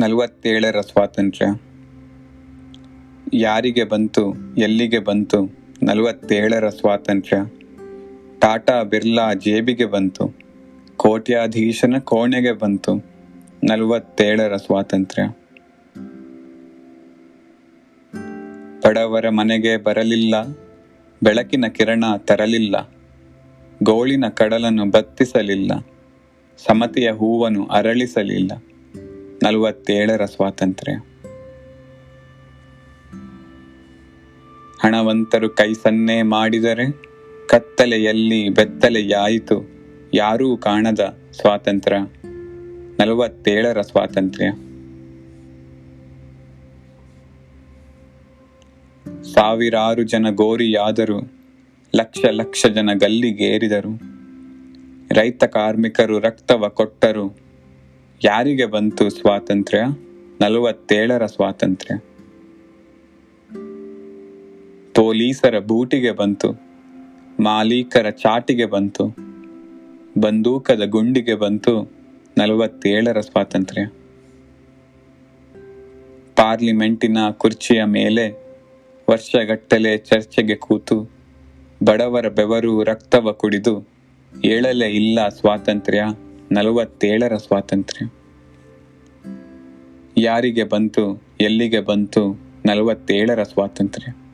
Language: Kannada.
ನಲವತ್ತೇಳರ ಸ್ವಾತಂತ್ರ್ಯ. ಯಾರಿಗೆ ಬಂತು, ಎಲ್ಲಿಗೆ ಬಂತು, ನಲವತ್ತೇಳರ ಸ್ವಾತಂತ್ರ್ಯ. ಟಾಟಾ ಬಿರ್ಲಾ ಜೇಬಿಗೆ ಬಂತು, ಕೋಟ್ಯಾಧೀಶನ ಕೋಣೆಗೆ ಬಂತು, ನಲವತ್ತೇಳರ ಸ್ವಾತಂತ್ರ್ಯ. ಬಡವರ ಮನೆಗೆ ಬರಲಿಲ್ಲ, ಬೆಳಕಿನ ಕಿರಣ ತರಲಿಲ್ಲ, ಗೋಳಿನ ಕಡಲನ್ನು ಬತ್ತಿಸಲಿಲ್ಲ, ಸಮತೆಯ ಹೂವನ್ನು ಅರಳಿಸಲಿಲ್ಲ. ನಲವತ್ತೇಳರ ಸ್ವಾತಂತ್ರ್ಯ. ಹಣವಂತರು ಕೈ ಸನ್ನೆ ಮಾಡಿದರೆ ಕತ್ತಲೆಯಲ್ಲಿ ಬೆತ್ತಲೆಯಾಯಿತು, ಯಾರೂ ಕಾಣದ ಸ್ವಾತಂತ್ರ್ಯ. ನಲವತ್ತೇಳರ ಸ್ವಾತಂತ್ರ್ಯ. ಸಾವಿರಾರು ಜನ ಗೋರಿಯಾದರು, ಲಕ್ಷ ಲಕ್ಷ ಜನ ಗಲ್ಲಿಗೇರಿದರು. ರೈತ ಕಾರ್ಮಿಕರು ರಕ್ತವ ಕೊಟ್ಟರು ಯಾರಿಗೆ ಬಂತು ಸ್ವಾತಂತ್ರ್ಯ? ನಲವತ್ತೇಳರ ಸ್ವಾತಂತ್ರ್ಯ. ಪೊಲೀಸರ ಬೂಟಿಗೆ ಬಂತು. ಮಾಲೀಕರ ಚಾಟಿಗೆ ಬಂತು. ಬಂದೂಕದ ಗುಂಡಿಗೆ ಬಂತು. ನಲವತ್ತೇಳರ ಸ್ವಾತಂತ್ರ್ಯ. ಪಾರ್ಲಿಮೆಂಟಿನ ಕುರ್ಚಿಯ ಮೇಲೆ ವರ್ಷಗಟ್ಟಲೆ ಚರ್ಚೆಗೆ ಕೂತು ಬಡವರ ಬೆವರು ರಕ್ತವ ಕುಡಿದು ಏಳಲೇ ಇಲ್ಲ ಸ್ವಾತಂತ್ರ್ಯ. ನಲವತ್ತೇಳರ ಸ್ವಾತಂತ್ರ್ಯ. ಯಾರಿಗೆ ಬಂತು ಎಲ್ಲಿಗೆ ಬಂತು ನಲವತ್ತೇಳರ ಸ್ವಾತಂತ್ರ್ಯ.